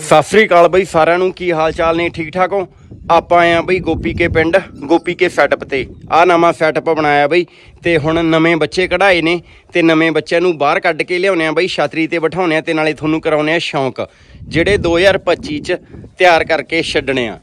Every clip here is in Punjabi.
ਸਤਿ ਸ੍ਰੀ ਅਕਾਲ ਬਈ, ਸਾਰਿਆਂ ਨੂੰ ਕੀ ਹਾਲ ਚਾਲ ਨੇ? ਠੀਕ ਠਾਕ ਹੋ? ਆਪਾਂ ਆਏ ਆ ਬਈ ਗੋਪੀ ਕੇ ਪਿੰਡ, ਗੋਪੀ ਕੇ ਸੈਟਅਪ ਤੇ। ਆ ਨਵਾਂ ਸੈਟਅਪ ਬਣਾਇਆ ਬਈ ਤੇ ਹੁਣ ਨਵੇਂ ਬੱਚੇ ਕਢਾਏ ਨੇ ਤੇ ਨਵੇਂ ਬੱਚਿਆਂ ਨੂੰ ਬਾਹਰ ਕੱਢ ਕੇ ਲਿਆਉਣੇ ਆ ਬਈ, ਛਾਤਰੀ ਤੇ ਬਿਠਾਉਣੇ ਆ ਤੇ ਨਾਲੇ ਤੁਹਾਨੂੰ ਕਰਾਉਣੇ ਆ ਸ਼ੌਂਕ, ਜਿਹੜੇ 2025 ਚ ਤਿਆਰ ਕਰਕੇ ਛੱਡਣੇ ਆ।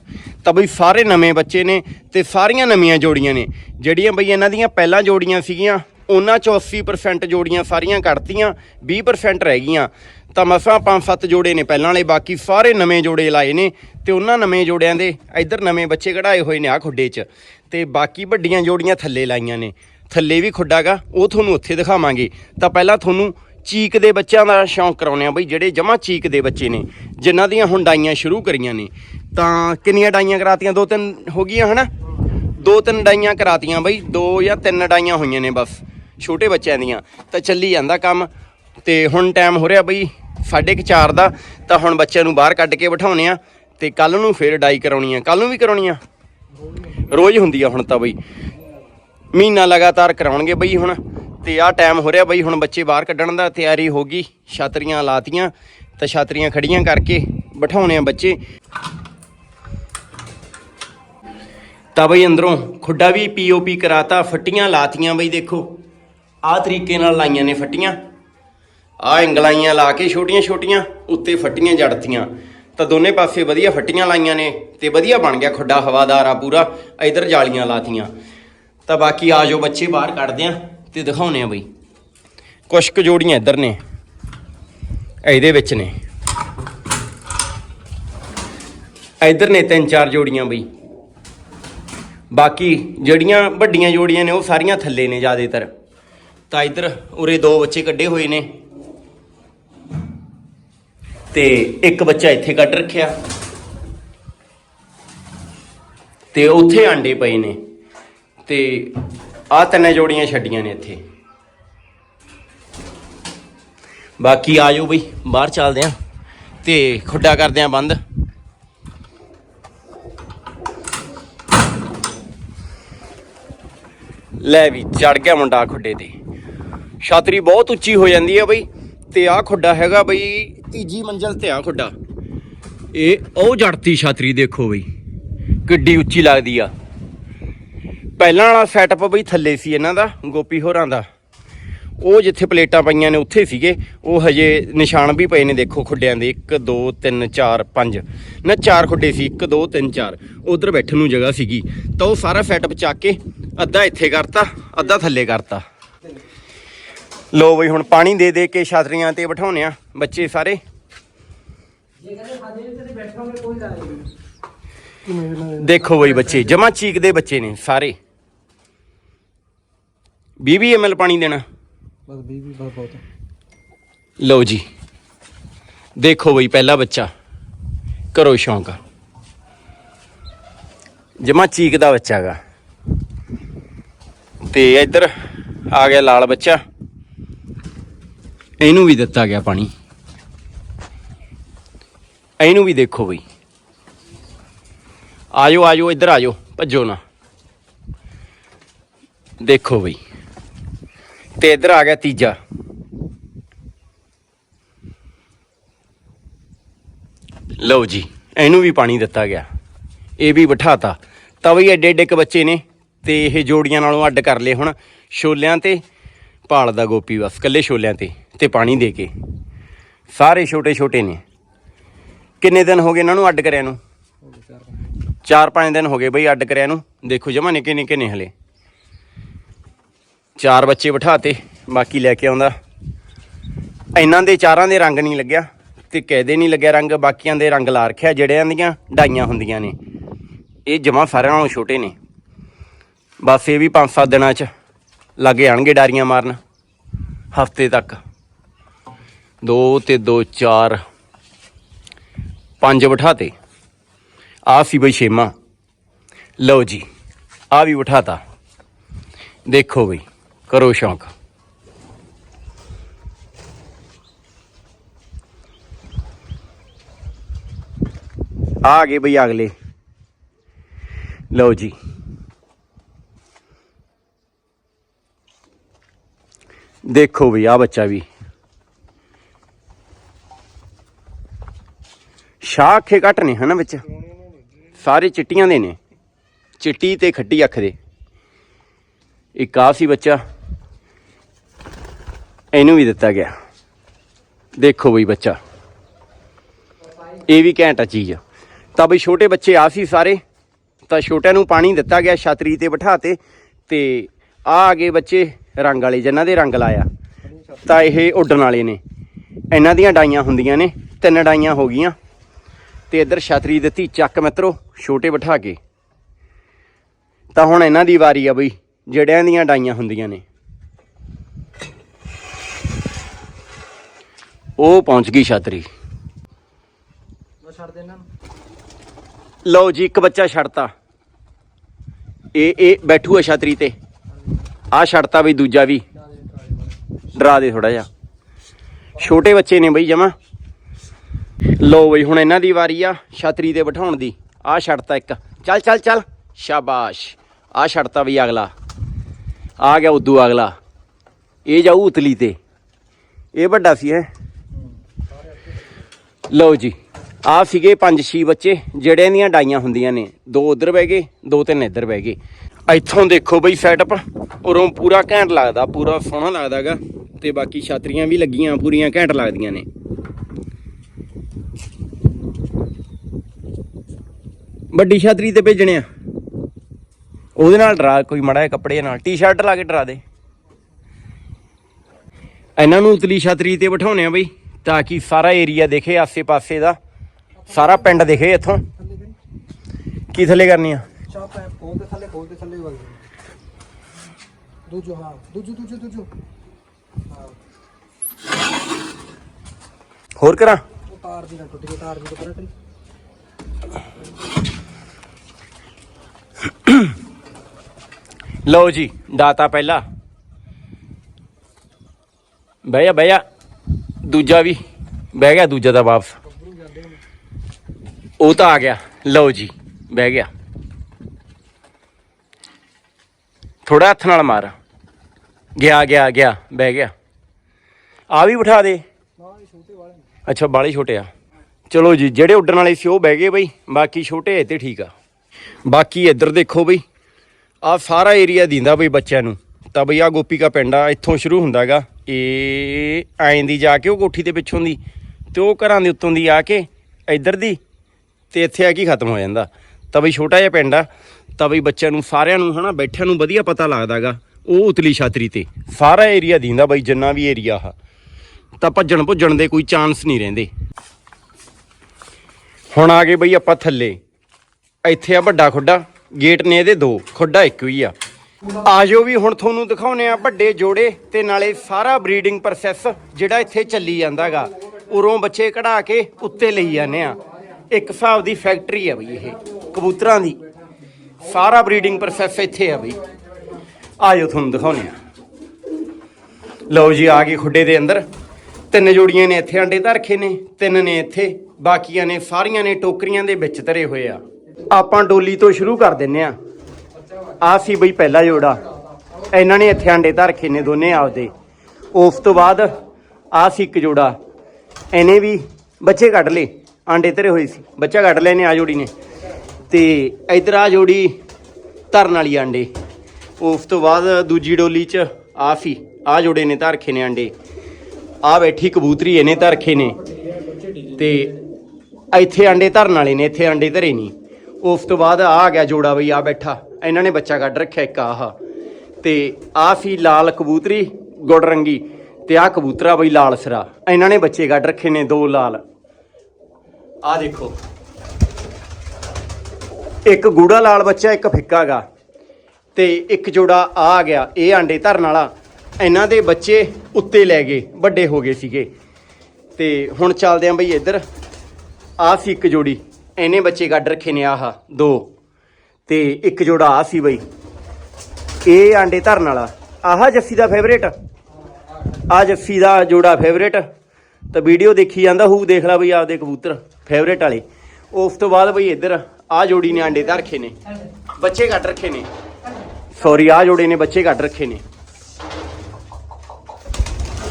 ਤਾਂ ਬਈ ਸਾਰੇ ਨਵੇਂ ਬੱਚੇ ਨੇ ਤੇ ਸਾਰੀਆਂ ਨਵੀਆਂ ਜੋੜੀਆਂ ਨੇ। ਜਿਹੜੀਆਂ ਬਈ ਇਹਨਾਂ ਦੀਆਂ ਪਹਿਲਾਂ ਜੋੜੀਆਂ ਸੀਗੀਆਂ, ਉਹਨਾਂ ਚੋਂ 80% ਜੋੜੀਆਂ ਸਾਰੀਆਂ ਕੱਢਤੀਆਂ 20% ਰਹਿ ਗਈਆਂ। ਤਾਂ ਮਸਾਂ ਪੰਜ ਸੱਤ ਜੋੜੇ ਨੇ ਪਹਿਲਾਂ ਵਾਲੇ, ਬਾਕੀ ਸਾਰੇ ਨਵੇਂ ਜੋੜੇ ਲਾਏ ਨੇ ਤੇ ਉਹਨਾਂ ਨਵੇਂ ਜੋੜਿਆਂ ਦੇ ਇੱਧਰ ਨਵੇਂ ਬੱਚੇ ਕਢਾਏ ਹੋਏ ਨੇ ਆ ਖੁੱਡੇ 'ਚ ਤੇ ਬਾਕੀ ਵੱਡੀਆਂ ਜੋੜੀਆਂ ਥੱਲੇ ਲਾਈਆਂ ਨੇ। ਥੱਲੇ ਵੀ ਖੁੱਡਾਗਾ ਉਹ ਤੁਹਾਨੂੰ ਉੱਥੇ ਦਿਖਾਵਾਂਗੇ। ਤਾਂ ਪਹਿਲਾਂ ਤੁਹਾਨੂੰ ਚੀਕ ਦੇ ਬੱਚਿਆਂ ਦਾ ਸ਼ੌਂਕ ਕਰਾਉਣੇ ਆ ਬਈ, ਜਿਹੜੇ ਜਮਾ ਚੀਕ ਦੇ ਬੱਚੇ ਨੇ, ਜਿਨ੍ਹਾਂ ਦੀਆਂ ਹੁਣ ਡਾਈਆਂ ਸ਼ੁਰੂ ਕਰੀਆਂ ਨੇ। ਤਾਂ ਕਿੰਨੀਆਂ ਡਾਈਆਂ ਕਰਾਤੀਆਂ? ਦੋ ਤਿੰਨ ਹੋ ਗਈਆਂ ਹਨਾ? ਦੋ ਤਿੰਨ ਡਾਈਆਂ ਕਰਾਤੀਆਂ ਬਈ, ਦੋ ਜਾਂ ਤਿੰਨ ਡਾਈਆਂ ਹੋਈਆਂ ਨੇ ਬਸ, ਛੋਟੇ ਬੱਚਿਆਂ ਦੀਆਂ। ਤਾਂ ਚੱਲੀ ਜਾਂਦਾ ਕੰਮ ਤੇ ਹੁਣ ਟਾਈਮ ਹੋ ਰਿਹਾ ਬਈ 4:30 ਦਾ, ਤਾਂ ਹੁਣ ਬੱਚਿਆਂ ਨੂੰ ਬਾਹਰ ਕੱਢ ਕੇ ਬਿਠਾਉਣੇ ਆ ਤੇ ਕੱਲ ਨੂੰ ਫੇਰ ਡਾਈ ਕਰਾਉਣੀ ਆ। ਕੱਲ ਨੂੰ ਵੀ ਕਰਾਉਣੀ ਆ? ਰੋਜ਼ ਹੁੰਦੀ ਆ ਹੁਣ ਤਾਂ ਬਈ। ਮਹੀਨਾ ਲਗਾਤਾਰ ਕਰਾਉਣਗੇ ਬਈ ਹੁਣ। ਤੇ ਆਹ ਟਾਈਮ ਹੋ ਰਿਹਾ ਬਈ ਹੁਣ ਬੱਚੇ ਬਾਹਰ ਕੱਢਣ ਦਾ, ਤਿਆਰੀ ਹੋ ਗਈ, ਛਾਤਰੀਆਂ ਲਾਤੀਆਂ, ਤਾਂ ਛਾਤਰੀਆਂ ਖੜੀਆਂ ਕਰਕੇ ਬਿਠਾਉਣੇ ਆ ਬੱਚੇ। ਤਾਂ ਬਈ ਅੰਦਰੋਂ ਖੁੱਡਾ ਵੀ ਪੀਓਪੀ ਕਰਾਤਾ, ਫੱਟੀਆਂ ਲਾਤੀਆਂ ਬਈ ਦੇਖੋ। ਆਹ ਤਰੀਕੇ ਨਾਲ ਲਾਈਆਂ ਨੇ ਫੱਟੀਆਂ। ਆਹ ਇੰਗਲਾਈਆਂ ਲਾ ਕੇ ਛੋਟੀਆਂ ਛੋਟੀਆਂ, ਉੱਤੇ ਫੱਟੀਆਂ ਜੜਤੀਆਂ। ਤਾਂ ਦੋਨੇ ਪਾਸੇ ਵਧੀਆ ਫੱਟੀਆਂ ਲਾਈਆਂ ਨੇ ਤੇ ਵਧੀਆ ਬਣ ਗਿਆ ਖੁੱਡਾ ਹਵਾਦਾਰ ਆ ਪੂਰਾ, ਇਧਰ ਜਾਲੀਆਂ ਲਾਤੀਆਂ। ਤਾਂ ਬਾਕੀ ਆ ਜਾਓ ਬੱਚੇ, ਬਾਹਰ ਕੱਢਦੇ ਆ ਤੇ ਦਿਖਾਉਨੇ ਆ ਬਈ। ਕੁਛ ਕੁ ਜੋੜੀਆਂ ਇੱਧਰ ਨੇ, ਇਹਦੇ ਵਿੱਚ ਨੇ। ਇੱਧਰ ਨੇ ਤਿੰਨ ਚਾਰ ਜੋੜੀਆਂ ਬਈ। ਬਾਕੀ ਜਿਹੜੀਆਂ ਵੱਡੀਆਂ ਜੋੜੀਆਂ ਨੇ ਉਹ ਸਾਰੀਆਂ ਥੱਲੇ ਨੇ ਜ਼ਿਆਦਾਤਰ। ਤਾਂ ਇੱਧਰ ਉਰੇ ਦੋ ਬੱਚੇ ਕੱਢੇ ਹੋਏ ਨੇ। ਤੇ ਇੱਕ ਬੱਚਾ ਇੱਥੇ ਕੱਢ ਰੱਖਿਆ। ਤੇ ਉੱਥੇ ਆਂਡੇ ਪਏ ਨੇ। ਤੇ ਆ ਤਿੰਨੇ ਜੋੜੀਆਂ ਛੱਡੀਆਂ ਨੇ ਇੱਥੇ। ਬਾਕੀ ਆ ਜਾਓ ਬਈ, ਬਾਹਰ ਚੱਲਦੇ ਆਂ। ਤੇ ਖੁੱਡਾ ਕਰਦੇ ਆਂ ਬੰਦ। ਲੈ ਵੀ ਚੜ ਗਿਆ ਮੁੰਡਾ ਖੁੱਡੇ ਤੇ। ਛਾਤਰੀ ਬਹੁਤ ਉੱਚੀ ਹੋ ਜਾਂਦੀ ਹੈ ਬਈ। ਤੇ ਆਹ ਖੁੱਡਾ ਹੈਗਾ ਬਈ ਤੀਜੀ ਮੰਜ਼ਲ ਤੇ ਆ ਖੁੱਡਾ। ਇਹ ਉਹ ਜੜਤੀ ਛਾਤਰੀ ਦੇਖੋ ਬਈ, ਕਿੱਡੀ ਉੱਚੀ ਲੱਗਦੀ ਆ। ਪਹਿਲਾਂ ਵਾਲਾ ਸੈਟਅਪ ਬਈ ਥੱਲੇ ਸੀ ਇਹਨਾਂ ਦਾ, ਗੋਪੀ ਹੋਰਾਂ ਦਾ। ਉਹ ਜਿੱਥੇ ਪਲੇਟਾਂ ਪਈਆਂ ਨੇ ਉੱਥੇ ਸੀਗੇ, ਉਹ ਹਜੇ ਨਿਸ਼ਾਨ ਵੀ ਪਏ ਨੇ ਦੇਖੋ ਖੁੱਡਿਆਂ ਦੇ 1 2 3 4 5 ਨਾ ਚਾਰ ਖੁੱਡੇ ਸੀ 1 2 3 4 ਉਧਰ ਬੈਠਣ ਨੂੰ ਜਗ੍ਹਾ ਸੀਗੀ। ਤਾਂ ਉਹ ਸਾਰਾ ਸੈਟਅਪ ਚੱਕ ਕੇ ਅੱਧਾ ਇੱਥੇ ਕਰਤਾ, ਅੱਧਾ ਥੱਲੇ ਕਰਤਾ। ਲੋ ਬਈ ਹੁਣ ਪਾਣੀ ਦੇ ਦੇ ਕੇ ਛਾਤਰੀਆਂ ਤੇ ਬਿਠਾਉਨੇ ਆ ਬੱਚੇ ਸਾਰੇ। ਦੇਖੋ ਬਈ ਬੱਚੇ ਜਮਾ ਚੀਕ ਦੇ ਬੱਚੇ ਨੇ ਸਾਰੇ। 20 ml ਪਾਣੀ ਦੇਣਾ। ਬਸ 20 ਵੀ ਬਹੁਤ। ਬਹੁਤ ਲਓ ਜੀ। ਦੇਖੋ ਬਈ ਪਹਿਲਾ ਬੱਚਾ। ਕਰੋ ਸ਼ੌਂਕ। ਜਮਾ ਚੀਕ ਦਾ ਬੱਚਾ ਗਾ। ਤੇ ਇੱਧਰ ਆ ਗਿਆ ਲਾਲ ਬੱਚਾ। ਇਹਨੂੰ ਵੀ ਦਿੱਤਾ ਗਿਆ ਪਾਣੀ। ਇਹਨੂੰ ਵੀ ਦੇਖੋ ਬਈ। ਆਜੋ ਆਜੋ, ਇੱਧਰ ਆਜੋ, ਭੱਜੋ ਨਾ। ਦੇਖੋ ਬਈ। ਤੇ ਇੱਧਰ ਆ ਗਿਆ ਤੀਜਾ। ਲਓ ਜੀ, ਇਹਨੂੰ ਵੀ ਪਾਣੀ ਦਿੱਤਾ ਗਿਆ। ਇਹ ਵੀ ਬਿਠਾਤਾ। ਤਾਂ ਬਈ ਐਡੇ ਐਡੇ ਕ ਬੱਚੇ ਨੇ ਤੇ ਇਹ ਜੋੜੀਆਂ ਨਾਲੋਂ ਅੱਡ ਕਰ ਲਏ ਹੁਣ। ਛੋਲਿਆਂ ਤੇ ਪਾਲਦਾ ਗੋਪੀ ਬਸ ਕੱਲੇ ਛੋਲਿਆਂ ਤੇ ਤੇ ਪਾਣੀ ਦੇ ਕੇ। ਸਾਰੇ ਛੋਟੇ ਛੋਟੇ ਨੇ। ਕਿੰਨੇ ਦਿਨ ਹੋ ਗਏ ਇਹਨਾਂ ਨੂੰ ਅੱਡ ਕਰਿਆ ਨੂੰ? ਚਾਰ ਪੰਜ ਦਿਨ ਹੋ ਗਏ ਬਈ ਅੱਡ ਕਰਿਆ ਨੂੰ। ਦੇਖੋ ਜਮਾ ਨਿੱਕੇ ਨਿੱਕੇ ਨੇ ਹਲੇ। ਚਾਰ ਬੱਚੇ ਬਿਠਾਤੇ, ਬਾਕੀ ਲੈ ਕੇ ਆਉਂਦਾ। ਇਹਨਾਂ ਦੇ ਚਾਰਾਂ ਦੇ ਰੰਗ ਨਹੀਂ ਲੱਗਿਆ, ਤੇ ਕਹਿਦੇ ਨਹੀਂ ਲੱਗਿਆ ਰੰਗ, ਬਾਕੀਆਂ ਦੇ ਰੰਗ ਲਾ ਰੱਖਿਆ, ਜਿਹੜਿਆਂ ਦੀਆਂ ਡਾਈਆਂ ਹੁੰਦੀਆਂ ਨੇ। ਇਹ ਜਮਾ ਸਾਰਿਆਂ ਨਾਲੋਂ ਛੋਟੇ ਨੇ। ਬਸ ਇਹ ਵੀ 5-7 ਦਿਨਾਂ ਚ। ਲੱਗ ਜਾਣਗੇ ਡਾਰੀਆਂ ਮਾਰਨ, ਹਫ਼ਤੇ ਤੱਕ। 2 ਤੇ 2 4 ਪੰਜ ਬਿਠਾਤੇ। ਆ ਸੀ ਬਈ ਛੇਮਾ। ਲਓ ਜੀ ਆ ਵੀ ਬਿਠਾਤਾ। ਦੇਖੋ ਬਈ, ਕਰੋ ਸ਼ੌਂਕ। ਆ ਗਏ ਬਈ ਅਗਲੇ। ਲਓ ਜੀ। ਦੇਖੋ ਬਈ ਆ ਬੱਚਾ ਵੀ। ਸ਼ਾਹ ਅੱਖੇ ਘੱਟ ਨੇ ਹਨਾ ਵਿੱਚ? ਸਾਰੇ ਚਿੱਟੀਆਂ ਦੇ ਨੇ। ਚਿੱਟੀ ਤੇ ਖੱਟੀ ਅੱਖ ਦੇ। ਇੱਕ ਆ ਸੀ ਬੱਚਾ। ਇਹਨੂੰ ਵੀ ਦਿੱਤਾ ਗਿਆ। ਦੇਖੋ ਬਈ ਬੱਚਾ। ਇਹ ਵੀ ਘੈਂਟ ਆ ਤਾਂ ਬਈ ਛੋਟੇ ਬੱਚੇ ਆ ਸੀ ਸਾਰੇ। ਤਾਂ ਛੋਟਿਆਂ ਨੂੰ ਪਾਣੀ ਦਿੱਤਾ ਗਿਆ, ਛਤਰੀ ਤੇ ਬਿਠਾਤੇ ਤੇ। ਆ ਆ ਗਏ ਬੱਚੇ। ਰੰਗ ਵਾਲੇ ਜਿਨ੍ਹਾਂ ਦੇ ਰੰਗ ਲਾਇਆ। ਤਾਂ ਇਹ ਉੱਡਣ ਵਾਲੇ ਨੇ। ਇਹਨਾਂ ਦੀਆਂ ਡਾਈਆਂ ਹੁੰਦੀਆਂ ਨੇ ਤਿੰਨ ਡਾਈਆਂ ਹੋ ਗਈਆਂ। ਤੇ ਇੱਧਰ ਛਤਰੀ ਦਿੱਤੀ ਚੱਕ ਮਿੱਤਰੋ ਛੋਟੇ ਬਿਠਾ ਕੇ ਤਾਂ ਹੁਣ ਇਹਨਾਂ ਦੀ ਵਾਰੀ ਆ ਬਈ ਜਿਹੜਿਆਂ ਦੀਆਂ ਡਾਈਆਂ ਹੁੰਦੀਆਂ ਨੇ। ਉਹ ਪਹੁੰਚ ਗਈ ਛਤਰੀ। ਛੱਡ ਦੇ ਇਹਨਾਂ ਨੂੰ। ਲਓ ਜੀ ਇੱਕ ਬੱਚਾ ਛੱਡਤਾ। ਇਹ ਇਹ ਬੈਠੂ ਆ ਛਤਰੀ ਤੇ। ਆ ਛੱਡਤਾ ਬਈ ਦੂਜਾ ਵੀ। ਡਰਾ ਦੇ ਥੋੜਾ ਜਿਹਾ। ਛੋਟੇ ਬੱਚੇ ਨੇ ਬਈ ਜਮਾ। ਲਓ ਬਈ ਹੁਣ ਇਹਨਾਂ ਦੀ ਵਾਰੀ ਆ ਛਤਰੀ ਤੇ ਬਿਠਾਉਣ ਦੀ। ਆ ਛੱਡਤਾ ਇੱਕ। ਚੱਲ ਚੱਲ ਚੱਲ। ਸ਼ਾਬਾਸ਼। ਆ ਛੱਡਤਾ ਬਈ ਅਗਲਾ। ਆ ਗਿਆ ਉਦੋਂ ਅਗਲਾ। ਇਹ ਜਾਊ ਉਤਲੀ ਤੇ। ਇਹ ਵੱਡਾ ਸੀ ਹੈ। ਲਓ ਜੀ। ਆ ਸੀਗੇ ਪੰਜ ਛੇ ਬੱਚੇ, ਜਿਹੜਿਆਂ ਦੀਆਂ ਡਾਈਆਂ ਹੁੰਦੀਆਂ ਨੇ। ਦੋ ਉਧਰ ਬਹਿ ਗਏ, ਦੋ ਤਿੰਨ ਇੱਧਰ ਬਹਿ ਗਏ। ਇੱਥੋਂ ਦੇਖੋ ਬਈ ਸੈਟਅਪ ਉਰੋਂ ਪੂਰਾ ਘੈਂਟ ਲੱਗਦਾ, ਪੂਰਾ ਸੋਹਣਾ ਲੱਗਦਾਗਾ। ਤੇ ਬਾਕੀ ਛਾਤਰੀਆਂ ਵੀ ਲੱਗੀਆਂ, ਪੂਰੀਆਂ ਘੈਂਟ ਲੱਗਦੀਆਂ ਨੇ। ਵੱਡੀ ਛਾਤਰੀ ਤੇ ਭੇਜਣੇ ਆ। ਉਹਦੇ ਨਾਲ ਡਰਾ, ਕੋਈ ਮੜਾ ਜਿਹਾ ਕੱਪੜੇ ਨਾਲ। ਟੀ-ਸ਼ਰਟ ਲਾ ਕੇ ਡਰਾ ਦੇ। ਇਹਨਾਂ ਨੂੰ ਉਤਲੀ ਛਤਰੀ ਤੇ ਬਿਠਾਉਣੇ ਆ ਬਈ, ਤਾਂ ਕਿ ਸਾਰਾ ਏਰੀਆ ਦਿਖੇ ਆਸੇ-ਪਾਸੇ ਦਾ। ਸਾਰਾ ਪਿੰਡ ਦਿਖੇ ਇੱਥੋਂ। ਥੱਲੇ ਕੀ ਥੱਲੇ ਕਰਨੀ ਆ? ਚਾਹ ਪੈ ਖੋਲ ਦੇ ਥੱਲੇ ਖੋਲ ਦੇ ਥੱਲੇ ਵਗ ਦੂਜੋ ਹਾਂ ਦੂਜੋ ਦੂਜੋ ਦੂਜੋ। ਹਾਂ। ਹੋਰ ਕਰਾਂ? ਉਹ ਤਾਰ ਦੀ ਨਾ ਟੁੱਟ ਗਈ ਤਾਰ ਦੀ ਤੋਂ ਪਰੇ ਕਰੀ ਲਓ ਜੀ ਦਾਤਾ ਪਹਿਲਾ। ਬਹਿ ਜਾ ਬਹਿ ਜਾ। ਦੂਜਾ ਵੀ ਬਹਿ ਗਿਆ ਦੂਜਾ ਤਾਂ ਵਾਪਸ। ਉਹ ਤਾਂ ਆ ਗਿਆ। ਲਓ ਜੀ ਬਹਿ ਗਿਆ। ਥੋੜਾ ਹੱਥ ਨਾਲ ਮਾਰ। ਗਿਆ ਗਿਆ ਗਿਆ, ਬਹਿ ਗਿਆ। ਆ ਵੀ ਬਿਠਾ ਦੇ। ਅੱਛਾ ਬਾਲੇ ਛੋਟੇ ਆ। ਚਲੋ ਜੀ, ਜਿਹੜੇ ਉੱਡਣ ਵਾਲੇ ਸੀ ਉਹ ਬਹਿ ਗਏ ਬਈ। ਬਾਕੀ ਛੋਟੇ ਤੇ ਠੀਕ ਆ। ਬਾਕੀ ਇੱਧਰ ਦੇਖੋ ਬਈ, ਆ ਸਾਰਾ ਏਰੀਆ ਦਿੰਦਾ ਬਈ ਬੱਚਿਆਂ ਨੂੰ। ਤਾਂ ਬਈ ਆ ਗੋਪੀਕਾ ਪਿੰਡ ਆ, ਇੱਥੋਂ ਸ਼ੁਰੂ ਹੁੰਦਾਗਾ। ਇਹ ਐਂ ਦੀ ਜਾ ਕੇ ਉਹ ਕੋਠੀ ਦੇ ਪਿੱਛੋਂ ਦੀ ਤੇ ਉਹ ਘਰਾਂ ਦੇ ਉੱਤੋਂ ਦੀ ਆ ਕੇ ਇੱਧਰ ਦੀ ਤੇ ਇੱਥੇ ਆ ਕੇ ਖਤਮ ਹੋ ਜਾਂਦਾ। ਤਾਂ ਬਈ ਛੋਟਾ ਜਿਹਾ ਪਿੰਡ ਆ। ਤਾਂ ਬਈ ਬੱਚਿਆਂ ਨੂੰ, ਸਾਰਿਆਂ ਨੂੰ ਹਨਾ, ਬੈਠਿਆਂ ਨੂੰ ਵਧੀਆ ਪਤਾ ਲੱਗਦਾਗਾ, ਉਹ ਉਤਲੀ ਛਾਤਰੀ ਤੇ। ਸਾਰਾ ਏਰੀਆ ਦਿੰਦਾ ਬਈ, ਜਿੰਨਾ ਵੀ ਏਰੀਆ ਆ। ਤਾਂ ਭੱਜਣ ਭੁੱਜਣ ਦੇ ਕੋਈ ਚਾਂਸ ਨਹੀਂ ਰਹਿੰਦੇ। ਹੁਣ ਆ ਗਏ ਬਈ ਆਪਾਂ ਥੱਲੇ। ਇੱਥੇ ਆ ਵੱਡਾ ਖੁੱਡਾ, ਗੇਟ ਨੇ ਇਹਦੇ ਦੋ, ਖੁੱਡਾ ਇੱਕ ਹੀ ਆ। ਆਜੋ ਵੀ, ਹੁਣ ਤੁਹਾਨੂੰ ਦਿਖਾਉਨੇ ਆ ਵੱਡੇ ਜੋੜੇ, ਤੇ ਨਾਲੇ ਸਾਰਾ ਬਰੀਡਿੰਗ ਪ੍ਰੋਸੈਸ ਜਿਹੜਾ ਇੱਥੇ ਚੱਲੀ ਜਾਂਦਾਗਾ, ਉਰੋਂ ਬੱਚੇ ਕਢਾ ਕੇ ਉੱਤੇ ਲਈ ਜਾਂਦੇ ਆ। ਇੱਕ ਹਿਸਾਬ ਦੀ ਫੈਕਟਰੀ ਆ ਬਈ ਇਹ, ਕਬੂਤਰਾਂ ਦੀ। ਸਾਰਾ ਬਰੀਡਿੰਗ ਪ੍ਰੋਸੈਸ ਇੱਥੇ ਆ ਬਈ। ਆਜੋ ਤੁਹਾਨੂੰ ਦਿਖਾਉਨੇ ਆ ਲਓ ਜੀ, ਆ ਗਏ ਖੁੱਡੇ ਦੇ ਅੰਦਰ। ਤਿੰਨ ਜੋੜੀਆਂ ਨੇ ਇੱਥੇ ਅੰਡੇ ਧਰ ਰੱਖੇ ਨੇ, ਤਿੰਨ ਨੇ ਇੱਥੇ, ਬਾਕੀਆਂ ਨੇ ਸਾਰੀਆਂ ਨੇ ਟੋਕਰੀਆਂ ਦੇ ਵਿੱਚ ਧਰੇ ਹੋਏ ਆ। ਆਪਾਂ ਡੋਲੀ ਤੋਂ ਸ਼ੁਰੂ ਕਰ ਦਿੰਨੇ ਆ। ਆ ਸੀ ਬਈ ਪਹਿਲਾ ਜੋੜਾ। ਇਹਨਾਂ ਨੇ ਇੱਥੇ ਅੰਡੇ ਧਰ ਰੱਖੇ ਨੇ ਦੋਨੇ ਆਪਦੇ। ਉਸ ਤੋਂ ਬਾਅਦ ਆ ਸੀ ਇੱਕ ਜੋੜਾ। ਇਹਨੇ ਵੀ ਬੱਚੇ ਕੱਢ ਲਏ। ਆਂਡੇ ਧਰੇ ਹੋਏ ਸੀ। ਬੱਚਾ ਕੱਢ ਲਏ ਨੇ ਆ ਜੋੜੀ ਨੇ। ਤੇ ਇਧਰ ਆ ਜੋੜੀ ਧਰਨ ਵਾਲੀ ਆਂਡੇ। ਉਸ ਤੋਂ ਬਾਅਦ ਦੂਜੀ ਡੋਲੀ 'ਚ ਆ ਸੀ। ਆ ਜੋੜੇ ਨੇ ਧਰ ਨੇ ਆਂਡੇ। ਆ ਬੈਠੀ ਕਬੂਤਰੀ, ਇਹਨੇ ਧਰ ਨੇ। ਤੇ ਇੱਥੇ ਆਂਡੇ ਧਰਨ ਵਾਲੇ ਨੇ, ਇੱਥੇ ਆਂਡੇ ਧਰੇ ਨਹੀਂ। ਉਸ ਤੋਂ ਬਾਅਦ ਆ ਗਿਆ ਜੋੜਾ ਬਈ, ਆ ਬੈਠਾ। ਇਹਨਾਂ ਨੇ ਬੱਚਾ ਕੱਢ ਰੱਖਿਆ ਇੱਕ ਆਹ। ਤੇ ਆ ਸੀ ਲਾਲ ਕਬੂਤਰੀ ਗੁੜ ਰੰਗੀ ਤੇ ਆ ਕਬੂਤਰਾ ਬਈ ਲਾਲ ਸਰਾ। ਇਹਨਾਂ ਨੇ ਬੱਚੇ ਕੱਢ ਰੱਖੇ ਨੇ ਦੋ ਲਾਲ। ਆ ਦੇਖੋ। ਇੱਕ ਗੂੜਾ ਲਾਲ ਬੱਚਾ, ਇੱਕ ਫਿੱਕਾਗਾ ਤੇ ਇੱਕ ਜੋੜਾ ਆ ਗਿਆ, ਇਹ ਆਂਡੇ ਧਰਨ ਵਾਲਾ। ਇਹਨਾਂ ਦੇ ਬੱਚੇ ਉੱਤੇ ਲੈ ਗਏ, ਵੱਡੇ ਹੋ ਗਏ ਸੀਗੇ। ਤੇ ਹੁਣ ਚੱਲਦੇ ਆਂ ਬਈ ਇੱਧਰ। ਆ ਸੀ ਇੱਕ ਜੋੜੀ, ਇਹਨੇ ਬੱਚੇ ਕੱਢ ਰੱਖੇ ਨੇ ਆਹ, ਦੋ। ਤੇ ਇੱਕ ਜੋੜਾ ਆ ਸੀ ਬਈ। ਇਹ ਆਂਡੇ ਧਰਨ ਵਾਲਾ। ਆਹ ਜੱਸੀ ਦਾ ਫੇਵਰੇਟ ਆ ਜੱਸੀ ਦਾ ਜੋੜਾ ਫੇਵਰੇਟ ਤਾਂ ਵੀਡੀਓ ਦੇਖੀ ਜਾਂਦਾ ਹੋਊ ਦੇਖ ਲੈ ਬਈ ਆਪਦੇ ਕਬੂਤਰ ਫੇਵਰੇਟ ਵਾਲੇ। ਉਸ ਤੋਂ ਬਾਅਦ ਬਈ ਇੱਧਰ ਆ ਜੋੜੀ ਨੇ ਆਂਡੇ ਧਰ ਰੱਖੇ ਨੇ। ਬੱਚੇ ਕੱਢ ਰੱਖੇ ਨੇ। ਸੌਰੀ ਆ ਜੋੜੇ ਨੇ ਬੱਚੇ ਕੱਢ ਰੱਖੇ ਨੇ।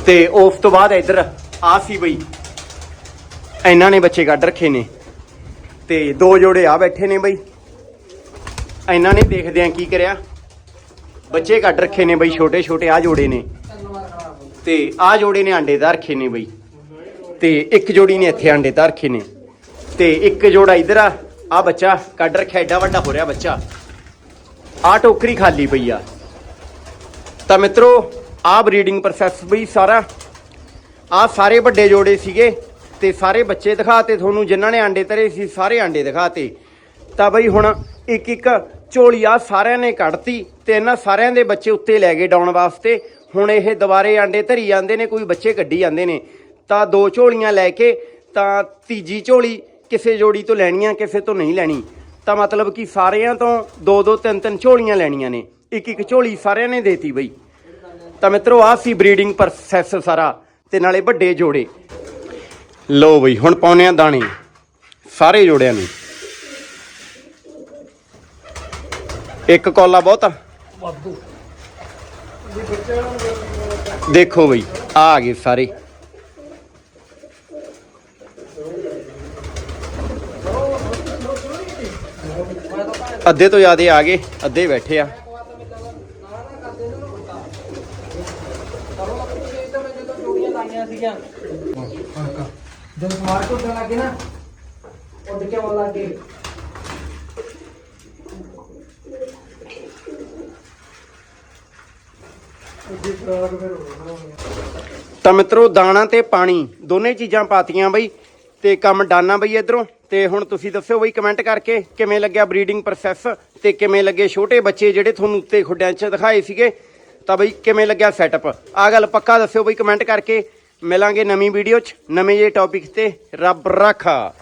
ਤੇ ਉਸ ਤੋਂ ਬਾਅਦ ਇੱਧਰ ਆ ਸੀ ਬਈ। ਇਹਨਾਂ ਨੇ ਬੱਚੇ ਕੱਢ ਰੱਖੇ ਨੇ। ਤੇ ਦੋ ਜੋੜੇ ਆ ਬੈਠੇ ਨੇ ਬਈ। ਇਹਨਾਂ ਨੇ ਦੇਖਦੇ ਆ ਕੀ ਕਰਿਆ। ਬੱਚੇ ਕੱਢ ਰੱਖੇ ਨੇ ਬਈ, ਛੋਟੇ ਛੋਟੇ ਆ ਜੋੜੇ ਨੇ। ਤੇ ਆ ਜੋੜੇ ਨੇ ਆਂਡੇ ਧਰ ਰੱਖੇ ਨੇ ਬਈ। ਤੇ ਇੱਕ ਜੋੜੀ ਨੇ ਇੱਥੇ ਆਂਡੇ ਧਰ ਰੱਖੇ ਨੇ। ਤੇ ਇੱਕ ਜੋੜਾ ਇਧਰ ਆ। ਆ ਬੱਚਾ, ਕੱਢ ਰੱਖਿਆ ਏਡਾ ਵੱਡਾ ਹੋ ਰਿਹਾ ਬੱਚਾ। ਆ ਟੋਕਰੀ ਖਾਲੀ ਪਈ ਆ। ਤਾਂ ਮਿੱਤਰੋ ਆ ਬਰੀਡਿੰਗ ਪ੍ਰੋਸੈਸ ਬਈ ਸਾਰਾ ਆ ਸਾਰੇ ਵੱਡੇ ਜੋੜੇ ਸੀਗੇ ਤੇ ਸਾਰੇ ਬੱਚੇ ਦਿਖਾਤੇ ਤੁਹਾਨੂੰ, ਜਿਨ੍ਹਾਂ ਨੇ ਆਂਡੇ ਧਰੇ ਸੀ, ਸਾਰੇ ਆਂਡੇ ਦਿਖਾਤੇ। ਤਾਂ ਬਈ ਹੁਣ ਇੱਕ ਇੱਕ ਝੋਲੀ ਆ ਸਾਰਿਆਂ ਨੇ ਕੱਢਤੀ ਤੇ ਇਹਨਾਂ ਸਾਰਿਆਂ ਦੇ ਬੱਚੇ ਉੱਤੇ ਲੈ ਗਏ ਡਾਉਣ ਵਾਸਤੇ। ਹੁਣ ਇਹ ਦੁਬਾਰੇ ਆਂਡੇ ਧਰੀ ਜਾਂਦੇ ਨੇ, ਕੋਈ ਬੱਚੇ ਕੱਢੀ ਜਾਂਦੇ ਨੇ। ਤਾਂ ਦੋ ਝੋਲੀਆਂ ਲੈ ਕੇ, ਤਾਂ ਤੀਜੀ ਝੋਲੀ ਕਿਸੇ ਜੋੜੀ ਤੋਂ ਲੈਣੀ ਆ ਕਿਸੇ ਤੋਂ ਨਹੀਂ ਲੈਣੀ। ਤਾਂ ਮਤਲਬ ਕਿ ਸਾਰਿਆਂ ਤੋਂ ਦੋ ਦੋ ਤਿੰਨ ਤਿੰਨ ਝੋਲੀਆਂ ਲੈਣੀਆਂ ਨੇ। ਇੱਕ ਇੱਕ ਝੋਲੀ ਸਾਰਿਆਂ ਨੇ ਦੇਤੀ ਬਈ। ਤਾਂ ਮਿੱਤਰੋ ਆਹ ਸੀ ਬਰੀਡਿੰਗ ਪ੍ਰੋਸੈਸ ਸਾਰਾ ਤੇ ਨਾਲੇ ਵੱਡੇ ਜੋੜੇ। ਲੋ ਬਈ ਹੁਣ ਪਾਉਨੇ ਆ ਦਾਣੇ। ਸਾਰੇ ਜੋੜਿਆਂ ਨੂੰ। ਇੱਕ ਕੋਲਾ ਬਹੁਤ ਆ। ਦੇਖੋ ਬਈ ਆ ਗਏ ਸਾਰੇ। ਅੱਧੇ ਤੋਂ ਜ਼ਿਆਦਾ ਆ ਗਏ, ਅੱਧੇ ਬੈਠੇ ਆ। ਜਦ ਸਮਾਰ ਉੱਡਣ ਲੱਗੇ ਨਾ ਉੱਡ ਕੇ ਆਉਣ ਲੱਗੇ ਤਾਂ ਮਿੱਤਰੋ, ਦਾਣਾ ਤੇ ਪਾਣੀ, ਦੋਨੇ ਚੀਜ਼ਾਂ ਪਾਤੀਆਂ ਬਈ, ਤੇ ਕੰਮ ਡਾਨਾ ਬਈ ਇਧਰੋਂ। ਤੇ ਹੁਣ ਤੁਸੀਂ ਦੱਸਿਓ ਬਈ ਕਮੈਂਟ ਕਰਕੇ ਕਿਵੇਂ ਲੱਗਿਆ ਬਰੀਡਿੰਗ ਪ੍ਰੋਸੈਸ ਤੇ ਕਿਵੇਂ ਲੱਗੇ ਛੋਟੇ ਬੱਚੇ ਜਿਹੜੇ ਤੁਹਾਨੂੰ ਉੱਤੇ ਖੁੱਡਿਆਂ 'ਚ ਦਿਖਾਏ ਸੀਗੇ? ਤਾਂ ਬਈ ਕਿਵੇਂ ਲੱਗਿਆ ਸੈਟਅਪ ਆ ਗੱਲ ਪੱਕਾ ਦੱਸਿਓ ਬਈ ਕਮੈਂਟ ਕਰਕੇ। ਮਿਲਾਂਗੇ ਨਵੀਂ ਵੀਡੀਓ 'ਚ ਨਵੇਂ ਜਿਹੇ ਟੌਪਿਕ ਤੇ। ਰੱਬ ਰਾਖਾ।